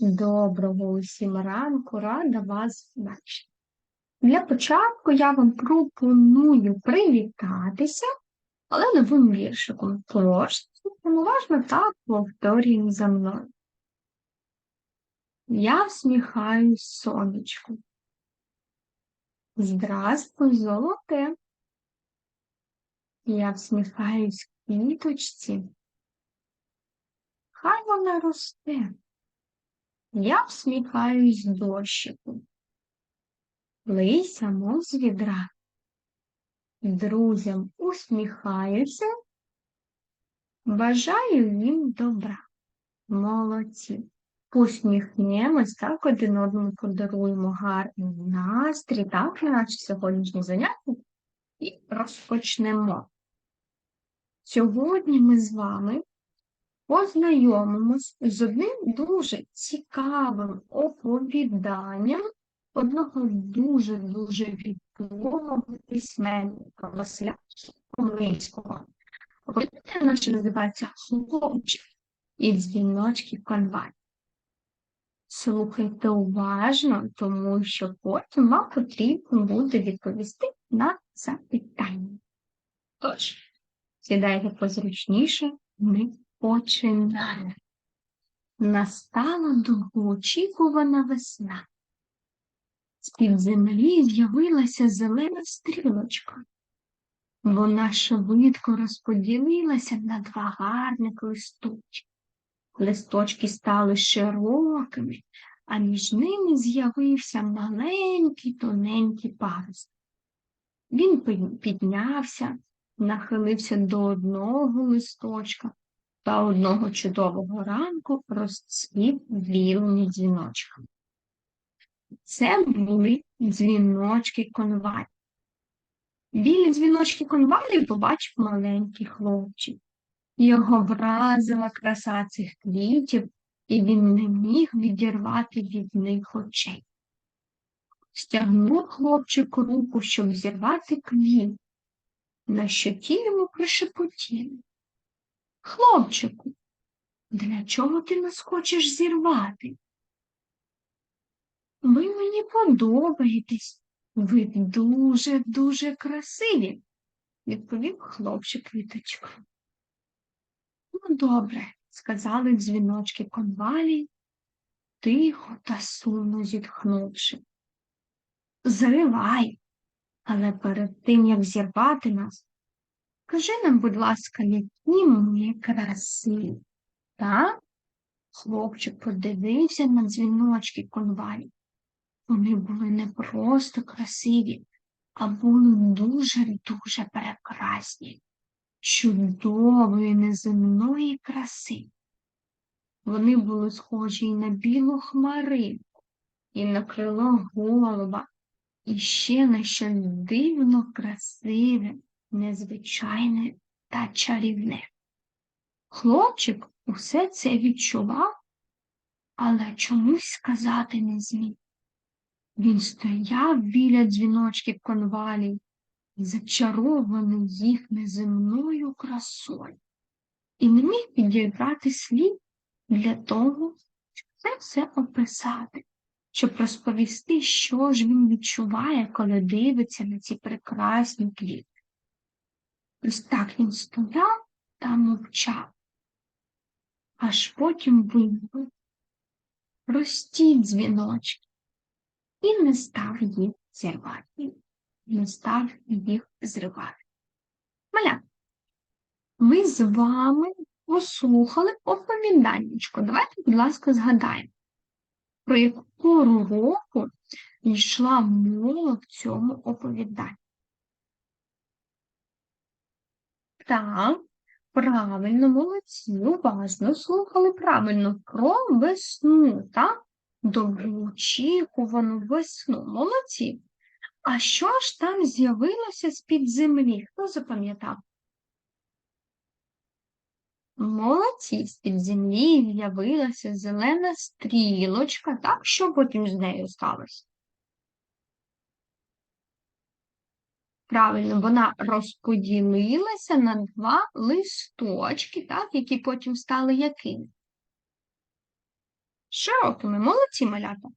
Доброго усім ранку, рада вас бачити. Для початку я вам пропоную привітатися, але новим віршиком. Тож, уважно так повторюємо за мною. Я всміхаюсь сонечку. Здравствуй, золоте. Я всміхаюсь квіточці. Хай вона росте. Я всміхаюсь дощику. Лися, мов з відра. Друзям усміхаюся, бажаю їм добра. Молодці. Посміхнемось, так один одному подаруємо гарний настрій, так, на наше сьогоднішнє заняття і розпочнемо. Сьогодні ми з вами познайомимось з одним дуже цікавим оповіданням одного дуже-дуже відомого письменника Василя Коминського. Оповідання наше називається Хлопчик і дзвіночки конваль. Слухайте уважно, тому що потім вам потрібно буде відповісти на запитання. Тож, сідайте позручніше, ми починаємо. Настала довгоочікувана весна. З-під землі з'явилася зелена стрілочка. Вона швидко розподілилася на два гарних листочки. Листочки стали широкими, а між ними з'явився маленький тоненький парус. Він піднявся, нахилився до одного листочка та одного чудового ранку розцвів білими дзвіночками. Це були дзвіночки конвалі. Білі дзвіночки конвалі побачив маленький хлопчик. Його вразила краса цих квітів, і він не міг відірвати від них очей. Стягнув хлопчик руку, щоб зірвати квіт, на що ті йому пришепотіли. Хлопчику, для чого ти нас хочеш зірвати? Ви мені подобаєтесь, ви дуже-дуже красиві, відповів хлопчик квіточку. Ну, добре, сказали дзвіночки конвалі, тихо та сумно зітхнувши. Зривай, але перед тим, як зірвати нас, Скажи нам, будь ласка, які ми красиві. Так? Хлопчик подивився на дзвіночки конвалі. Вони були не просто красиві, а були дуже-дуже прекрасні, чудової неземної краси. Вони були схожі і на білу хмаринку, і на крило голуба, і ще на щось дивно красиве незвичайне та чарівне. Хлопчик усе це відчував, але чомусь сказати не зміг. Він стояв біля дзвіночків конвалій, зачарований їх неземною красою, і не міг підібрати слів для того, щоб це все описати, щоб розповісти, що ж він відчуває, коли дивиться на ці прекрасні квіти. Ось так він стояв та мовчав, аж потім вимовив прості дзвіночки і не став їх зірвати, не став їх зривати. Маля, ми з вами послухали оповіданнячко. Давайте, будь ласка, згадаємо, про яку року йшла мова в цьому оповіданні. Так, правильно, молодці, уважно слухали правильно про весну, так? Довгоочікувану весну. Молодці. А що ж там з'явилося з-під землі? Хто запам'ятав? Молодці, з-під землі з'явилася зелена стрілочка, так що потім з нею сталося? Правильно, вона розподілилася на два листочки, так, які потім стали якими? Широкими, молодці малята.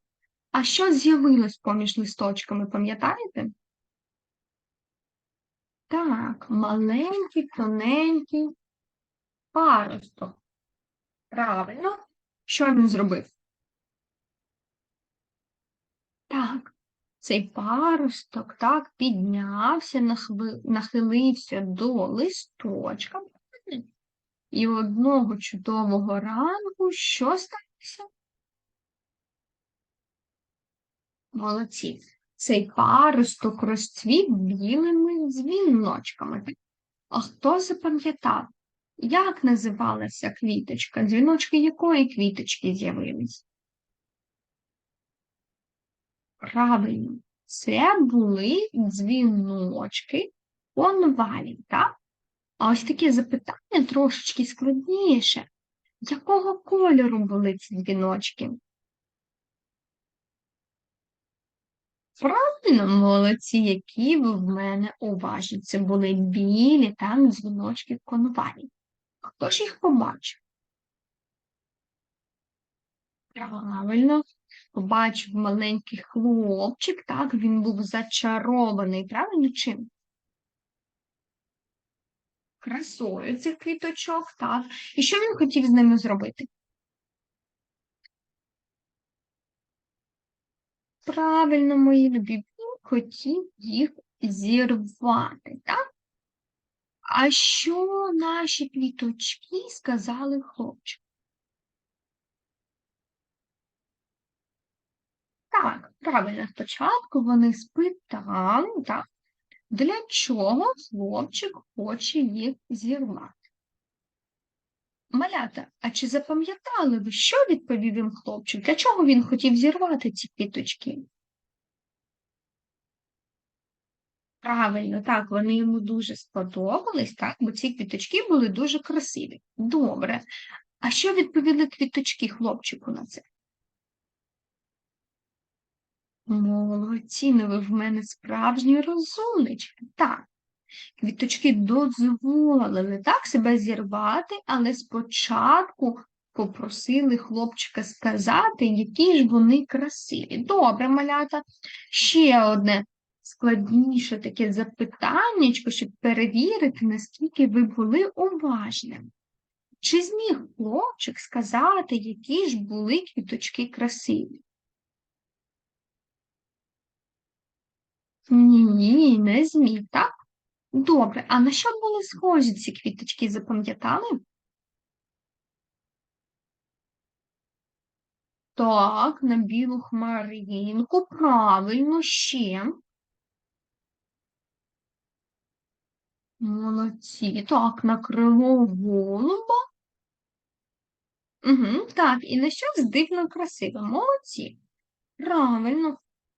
А що з'явилось поміж листочками, пам'ятаєте? Так, маленький, тоненький паросток. Правильно. Що він зробив? Так, цей паросток так піднявся, нахилився до листочка. І одного чудового ранку що сталося? Молодці. Цей паросток розцвів білими дзвіночками. А хто запам'ятав, як називалася квіточка? Дзвіночки якої квіточки з'явились? Правильно, це були дзвіночки конвалій, так? А ось таке запитання трошечки складніше. Якого кольору були ці дзвіночки? Правильно, молодці, які в мене уважні. Це були білі так, дзвіночки конвалій. Хто ж їх побачив? Правильно, побачив маленький хлопчик, так, він був зачарований, правильно чим? Красою цих квіточок, так. І що він хотів з ними зробити? Правильно, мої любі, він хотів їх зірвати, так? А що наші квіточки сказали хлопчику? Так, правильно, спочатку вони спитали, так, для чого хлопчик хоче їх зірвати. Малята, а чи запам'ятали ви, що відповів їм хлопчик? Для чого він хотів зірвати ці квіточки? Правильно, так, вони йому дуже сподобались, так, бо ці квіточки були дуже красиві. Добре. А що відповіли квіточки хлопчику на це? Молодці, ну ви в мене справжні розумнички. Так, квіточки дозволили так себе зірвати, але спочатку попросили хлопчика сказати, які ж вони красиві. Добре, малята. Ще одне складніше таке запитаннячко, щоб перевірити, наскільки ви були уважними. Чи зміг хлопчик сказати, які ж були квіточки красиві? Ні, не зміг, так? Добре, а на що були схожі ці квіточки, запам'ятали? Так, на білу хмаринку, правильно, ще. Молодці. Так, на крило голуба. Угу, так, і на щось дивно красиве. Молодці. Правильно.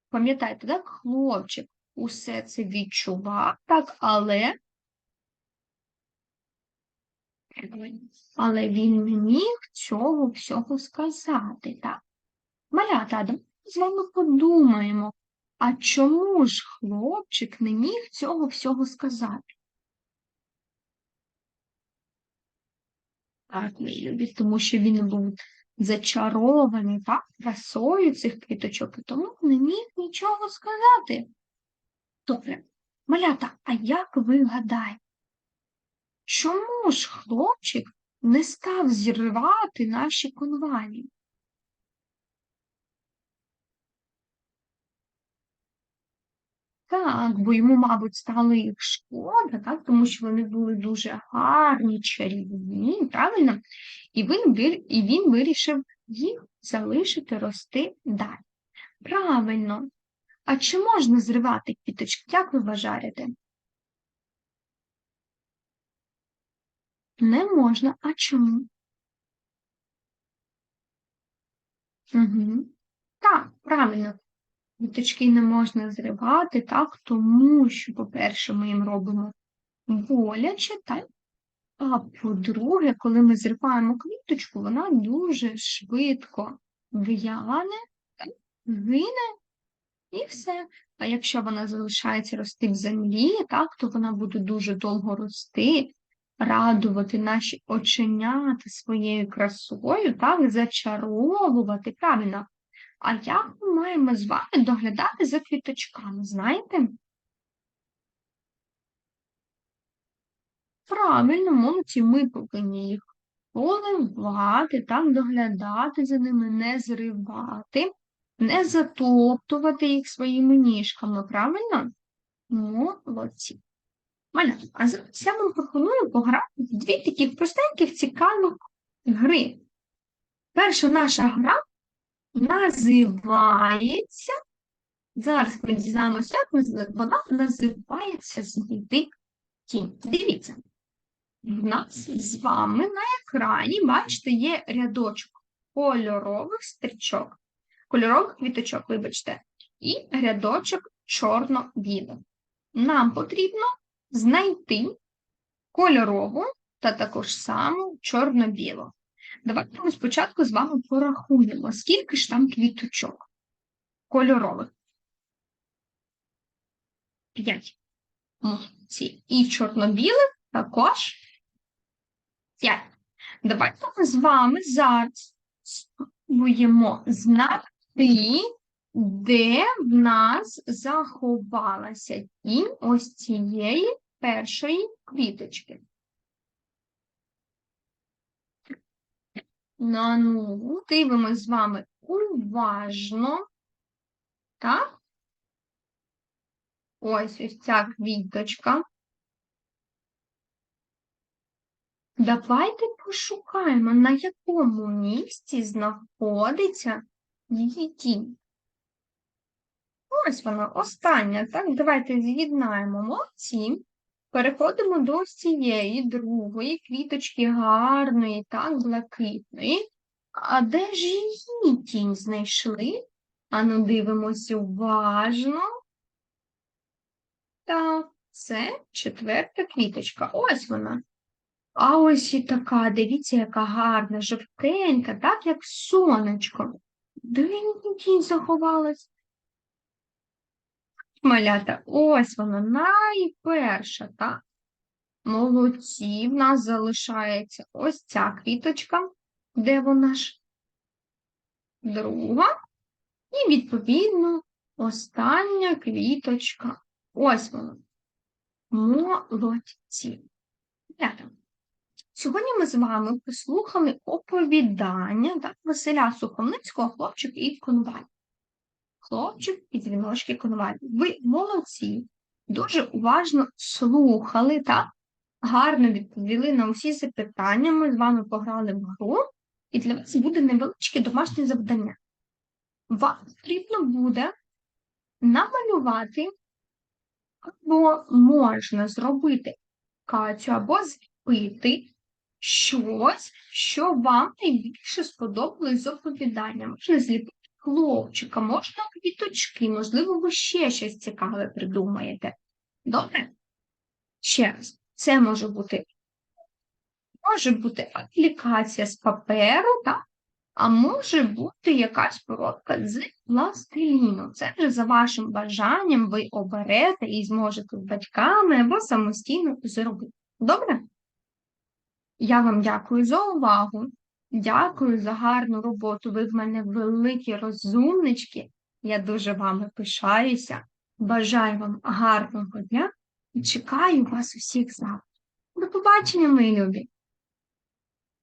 Пам'ятайте, так, хлопчик усе це відчував, так, але але він не міг цього всього сказати, так. Малята, давайте з вами подумаємо, а чому ж хлопчик не міг цього всього сказати? Так, любі, тому що він був зачарований так, красою цих квіточок, і тому не міг нічого сказати. Добре, малята, а як ви гадаєте, чому ж хлопчик не став зірвати наші конвалії? Так, бо йому, мабуть, стало їх шкода, так, тому що вони були дуже гарні, чарівні, правильно? І він, і він вирішив їх залишити рости далі. Правильно. А чи можна зривати квіточки, як ви вважаєте? Не можна. А чому? Угу. Так, правильно. Квіточки не можна зривати, так, тому що, по-перше, ми їм робимо боляче, так? А по-друге, коли ми зриваємо квіточку, вона дуже швидко в'яне, гине і все. А якщо вона залишається рости в землі, так, то вона буде дуже довго рости, радувати наші оченята своєю красою, так, зачаровувати, правильно. А як ми маємо з вами доглядати за квіточками, знаєте? Правильно, молодці, ми повинні їх поливати, так, доглядати за ними, не зривати, не затоптувати їх своїми ніжками, правильно? Молодці. Малята, а зараз я вам пропоную пограти в дві таких простеньких, цікавих гри. Перша наша гра називається. Зараз ми дізнаємося, як вона називається знайти тінь. Дивіться, в нас з вами на екрані, бачите, є рядочок кольорових стрічок, кольорових квіточок, вибачте, і рядочок чорно-білих. Нам потрібно знайти кольорову та також саму чорно-білу. Давайте ми спочатку з вами порахуємо, скільки ж там квіточок кольорових. П'ять. І чорно-білих також п'ять. Давайте ми з вами зараз спробуємо знайти, де в нас заховалася тінь ось цієї першої квіточки. На ну, дивимося з вами уважно. Так? Ось ось ця квіточка. Давайте пошукаємо, на якому місці знаходиться її тінь. Ось вона, остання, так? Давайте з'єднаємо молодці. Переходимо до цієї другої квіточки гарної, так, блакитної. А де ж її тінь знайшли? Ану, дивимося уважно. Так, це четверта квіточка. Ось вона. А ось і така, дивіться, яка гарна, жовтенька, так, як сонечко. Де тінь заховалась? Малята, ось вона найперша, так? Молодці, в нас залишається ось ця квіточка, де вона ж друга. І, відповідно, остання квіточка. Ось вона. Молодці. Малята. Сьогодні ми з вами послухали оповідання так, Василя Сухомницького хлопчик і конваль хлопчик і дзвіночки конвалії. Ви молодці, дуже уважно слухали, так? гарно відповіли на усі запитання. Ми з вами пограли в гру, і для вас буде невеличке домашнє завдання. Вам потрібно буде намалювати, або можна зробити кацю, або зліпити щось, що вам найбільше сподобалось з оповідання. Можна зліпити хлопчика, можна квіточки, можливо, ви ще щось цікаве придумаєте. Добре? Ще раз, це може бути може бути аплікація з паперу, так? а може бути якась поробка з пластиліну. Це вже за вашим бажанням ви оберете і зможете батьками або самостійно зробити. Добре? Я вам дякую за увагу. Дякую за гарну роботу. Ви в мене великі розумнички. Я дуже вами пишаюся. Бажаю вам гарного дня і чекаю вас усіх завтра. До побачення, мої любі!